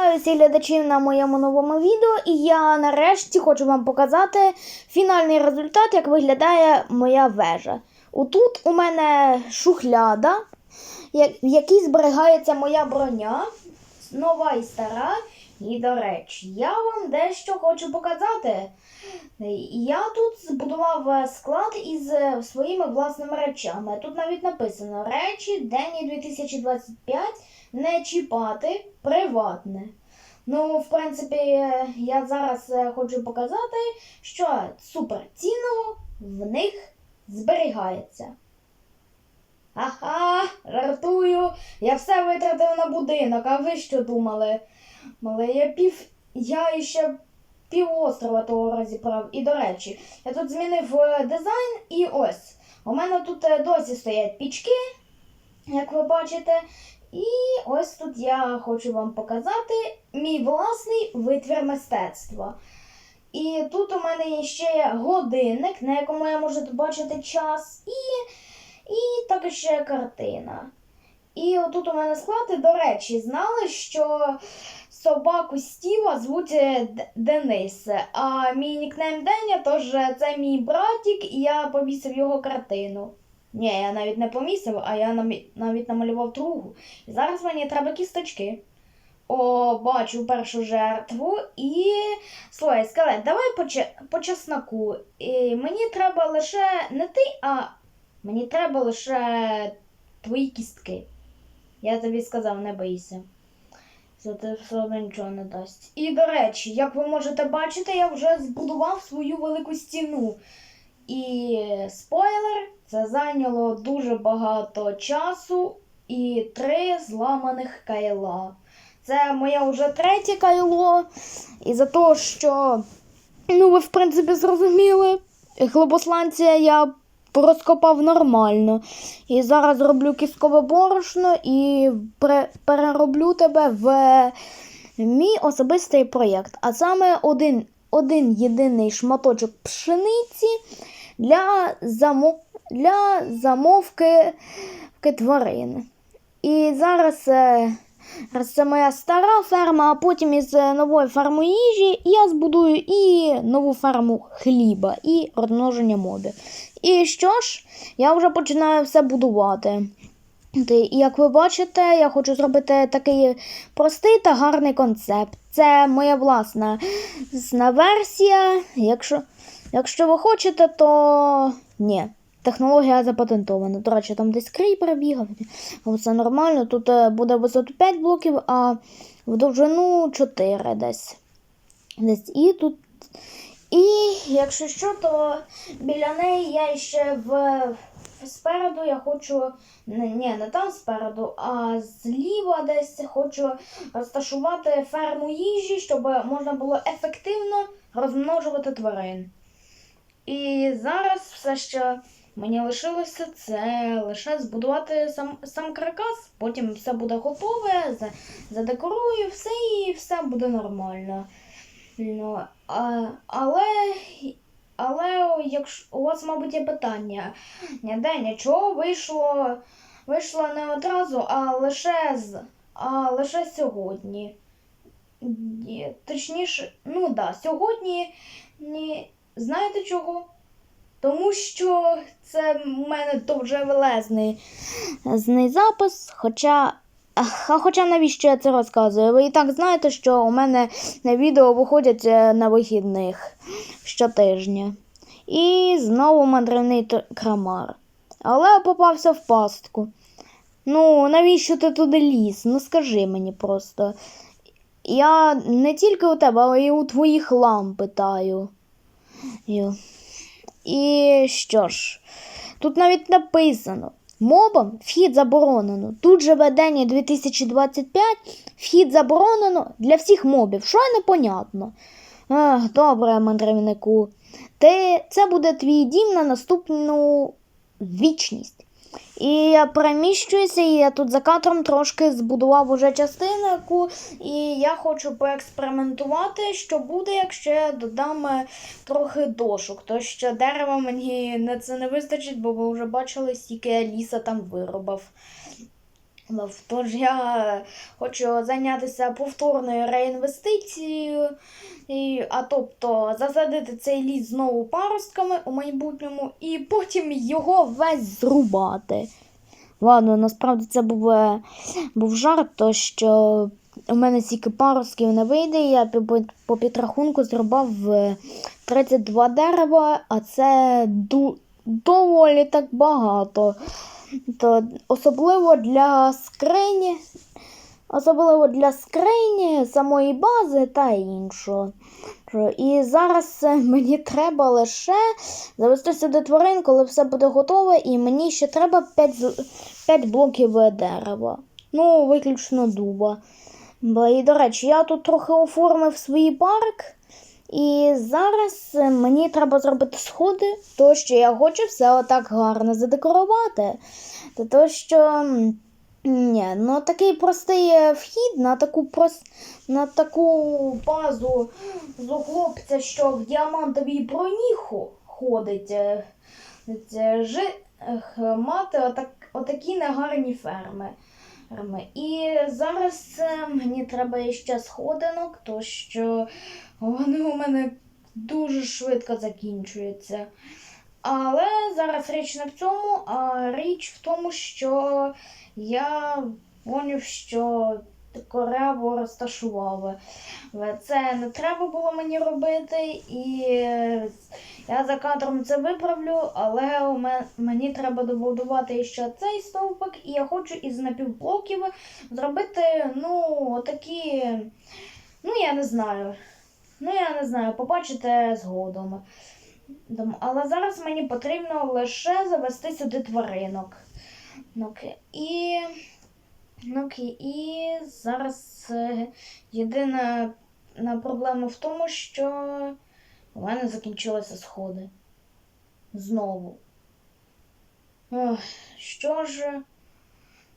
Вітаю всіх глядачів на моєму новому відео, і я нарешті хочу вам показати фінальний результат, як виглядає моя вежа. Отут у мене шухляда, в якій зберігається моя броня, нова і стара. І, до речі, я вам дещо хочу показати. Я тут збудував склад із е, своїми власними речами. Тут навіть написано речі Дені 2025 не чіпати приватне. Ну, в принципі, я зараз е, хочу показати, що супер цінного в них зберігається. Ага, жартую. Я все витратив на будинок, а ви що думали? Мали, я пів. Я ще півострова того розібрав. І до речі, я тут змінив е, дизайн і ось. У мене тут е, досі стоять пічки, як ви бачите. І ось тут я хочу вам показати мій власний витвір мистецтва. І тут у мене є ще годинник, на якому я можу бачити час, і, і також ще картина. І отут у мене склад, і, до речі, знали, що собаку Стіва звуть е, Денис, а мій нікнейм Деня, тож е, це мій братік, і я повісив його картину. Ні, я навіть не помісив, а я навіть намалював другу. І зараз мені треба кісточки. О, бачу першу жертву. І. Слухай, скелет, давай по, по чесноку. І мені треба лише не ти, а мені треба лише твої кістки. Я тобі сказав, не бойся. Це те все одно нічого не дасть. І до речі, як ви можете бачити, я вже збудував свою велику стіну. І спойлер, це зайняло дуже багато часу і три зламаних кайла. Це моє вже третє кайло. І за те, що, ну, ви, в принципі, зрозуміли, хлебосланція я розкопав нормально. І зараз роблю кісткове борошно і перероблю тебе в мій особистий проєкт. А саме один, один єдиний шматочок пшениці для, замо... для замовки тварин. І зараз, е, це моя стара ферма, а потім із е, нової ферми їжі я збудую і нову ферму хліба, і розмноження мобів. І що ж, я вже починаю все будувати. І як ви бачите, я хочу зробити такий простий та гарний концепт. Це моя власна версія. Якщо, якщо ви хочете, то ні. Технологія запатентована. До речі, там десь кріпер бігав. Все нормально. Тут е, буде висоту 5 блоків, а в довжину 4 десь. десь. І тут. І якщо що, то біля неї я ще в спереду я хочу. Ні, не там спереду, а зліва десь хочу розташувати ферму їжі, щоб можна було ефективно розмножувати тварин. І зараз все, що мені лишилося, це лише збудувати сам, сам каркас, потім все буде готове, задекорую все і все буде нормально. Ну, а, але, але якщо у вас, мабуть, є питання, ніде нічого вийшло, вийшло не одразу, а лише з, а лише сьогодні. Точніше, ну да, сьогодні ні, знаєте чого? Тому що це в мене дуже велезний зний запис, хоча. А хоча навіщо я це розказую? Ви і так знаєте, що у мене на відео виходять е, на вихідних щотижня. І знову мандрівний крамар. Але попався в пастку. Ну, навіщо ти туди ліз? Ну скажи мені просто. Я не тільки у тебе, але й у твоїх лам питаю. І що ж, тут навіть написано. Мобам вхід заборонено. Тут же ведення 2025, вхід заборонено для всіх мобів. Що непонятно? Ех, добре, мандрівнику. Ти, це буде твій дім на наступну вічність. І я переміщуюся, і я тут за кадром трошки збудував уже частину, яку і я хочу поекспериментувати, що буде, якщо я додам е, трохи дошок. То що дерева мені на це не вистачить, бо ви вже бачили, скільки я ліса там виробив. Тож я хочу зайнятися повторною реінвестицією, а тобто засадити цей ліс знову паростками у майбутньому і потім його весь зрубати. Ладно, насправді це був, е, був жарт, то що у мене стільки паростків не вийде. Я по, підрахунку зрубав е, 32 дерева, а це доволі так багато. То особливо для скрині, особливо для скрині, самої бази та іншого. І зараз е, мені треба лише завести сюди тварин, коли все буде готове, і мені ще треба 5, 5 блоків дерева. Ну, виключно дуба. Бо, І, до речі, я тут трохи оформив свій парк. І зараз е, мені треба зробити сходи, то що я хочу все отак гарно задекорувати. Та то що. Ні, ну такий простий е, вхід на таку прос... на таку базу з хлопця, що в діамантовій броні хо- ходить. е, це мати отак... отакі негарні ферми. І зараз е, мені треба ще сходинок, то що вони у мене дуже швидко закінчуються. Але зараз річ не в цьому, а річ в тому, що я поняв, що коряву розташували. Це не треба було мені робити, і я за кадром це виправлю, але мені треба добудувати ще цей стовпик, і я хочу із напівблоків зробити, ну, такі, ну, я не знаю. Ну, я не знаю, побачите згодом. Але зараз мені потрібно лише завести сюди тваринок. Ну. І, окей. і зараз е, єдина на проблема в тому, що у мене закінчилися сходи. Знову. Ох, що ж.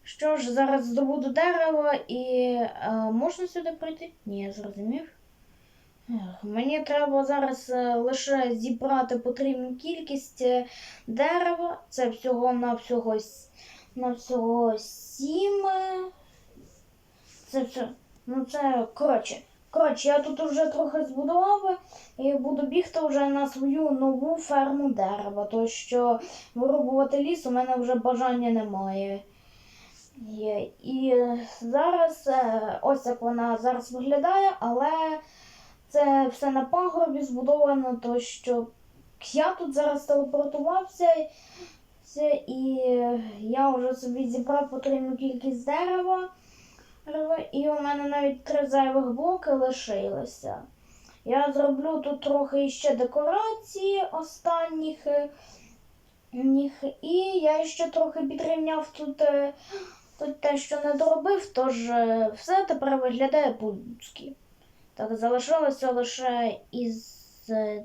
Що ж, зараз здобуду дерево і е, можна сюди пройти? Ні, я зрозумів. Ех, Мені треба зараз е, лише зібрати потрібну кількість дерева. Це всього на всього, на всього сім. е. Це все. Ну це коротше. Коротше, я тут вже трохи збудував і буду бігти вже на свою нову ферму дерева, тому що вирубувати ліс у мене вже бажання немає. Є. І зараз е, ось як вона зараз виглядає, але це все на пагорбі збудовано, то що я тут зараз телепортувався, це, і я вже собі зібрав потрібну кількість дерева, і у мене навіть три зайвих блоки лишилося. Я зроблю тут трохи ще декорації останніх. е, І я ще трохи підрівняв тут, е, тут те, що не доробив, тож е, все тепер виглядає по-людськи. Так, залишилося лише із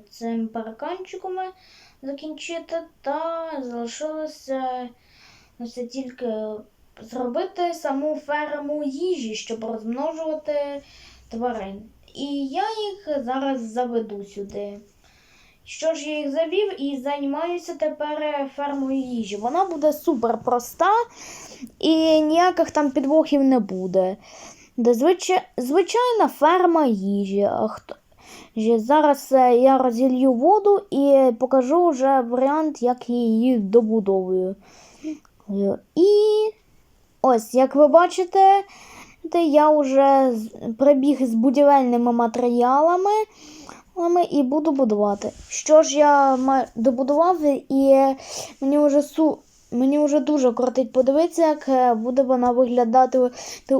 цим парканчиком закінчити, та залишилося ось тільки зробити саму ферму їжі, щоб розмножувати тварин. І я їх зараз заведу сюди. Що ж, я їх завів і займаюся тепер фермою їжі. Вона буде супер проста і ніяких там підвохів не буде. Звичай... звичайна ферма їжі. Зараз е, я розілью воду і покажу вже варіант, як її добудовую. Е, І ось, як ви бачите, я вже прибіг з будівельними матеріалами і буду будувати. Що ж я добудував, і мені вже су. Мені вже дуже крутить подивитися, як е, буде вона виглядати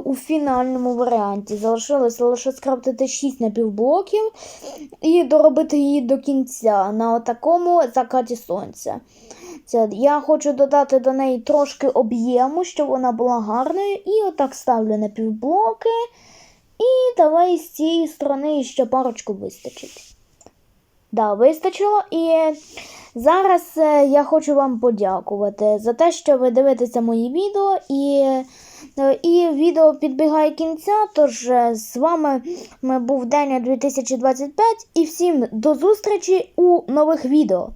у фінальному варіанті. Залишилося лише скрафтити 6 напівблоків і доробити її до кінця на отакому закаті сонця. Це, я хочу додати до неї трошки об'єму, щоб вона була гарною. І отак ставлю напівблоки. І давай з цієї сторони ще парочку вистачить. Да, вистачило. І зараз е, я хочу вам подякувати за те, що ви дивитеся мої відео. І, е, і відео підбігає кінця. Тож е, з вами був Деня 2025 і всім до зустрічі у нових відео.